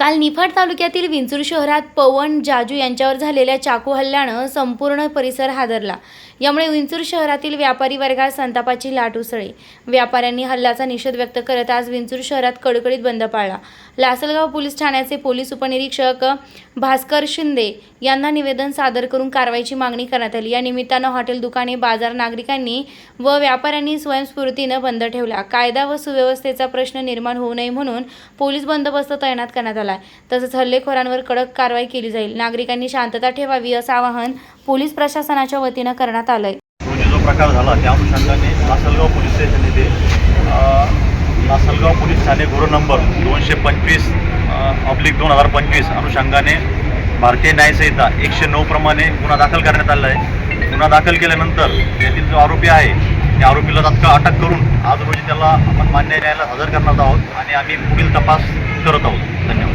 काल निफाड तालुक्यातील विंचूर शहरात पवन जाजू यांच्यावर झालेल्या चाकू हल्ल्यानं संपूर्ण परिसर हादरला. यामुळे विंचूर शहरातील व्यापारी वर्गात संतापाची लाट उसळली. व्यापाऱ्यांनी हल्ल्याचा निषेध व्यक्त करत आज विंचूर शहरात कडकडीत बंद पाळला. लासलगाव पोलीस ठाण्याचे पोलीस उपनिरीक्षक भास्कर शिंदे यांना निवेदन सादर करून कारवाईची मागणी करण्यात आली. या निमित्तानं हॉटेल दुकाने बाजार नागरिकांनी व व्यापाऱ्यांनी स्वयंस्फूर्तीनं बंद ठेवला. कायदा व सुव्यवस्थेचा प्रश्न निर्माण होऊ नये म्हणून पोलीस बंदोबस्त तैनात करण्यात आला. तसंच हल्लेखोरांवर कडक कारवाई केली जाईल. नागरिकांनी शांतता ठेवावी असं आवाहन पोलीस प्रशासनाच्या वतीनं करण्यात आलंय. म्हणजे जो प्रकार झाला त्या अनुषंगाने लासलगाव पोलीस स्टेशन येथे लासलगाव पोलीस ठाणे गुरु नंबर दोनशे पंचवीस ऑब्लिक दोन हजार पंचवीस अनुषंगाने भारतीय न्यायसंहिता एकशे नऊ प्रमाणे गुन्हा दाखल करण्यात आला आहे गुन्हा दाखल केल्यानंतर त्यातील जो आरोपी आहे त्या आरोपीला तात्काळ अटक करून आज रोजी त्याला आपण मान्य न्यायालयात हजर करणार आहोत आणि आम्ही पुढील तपास करत आहोत. धन्यवाद.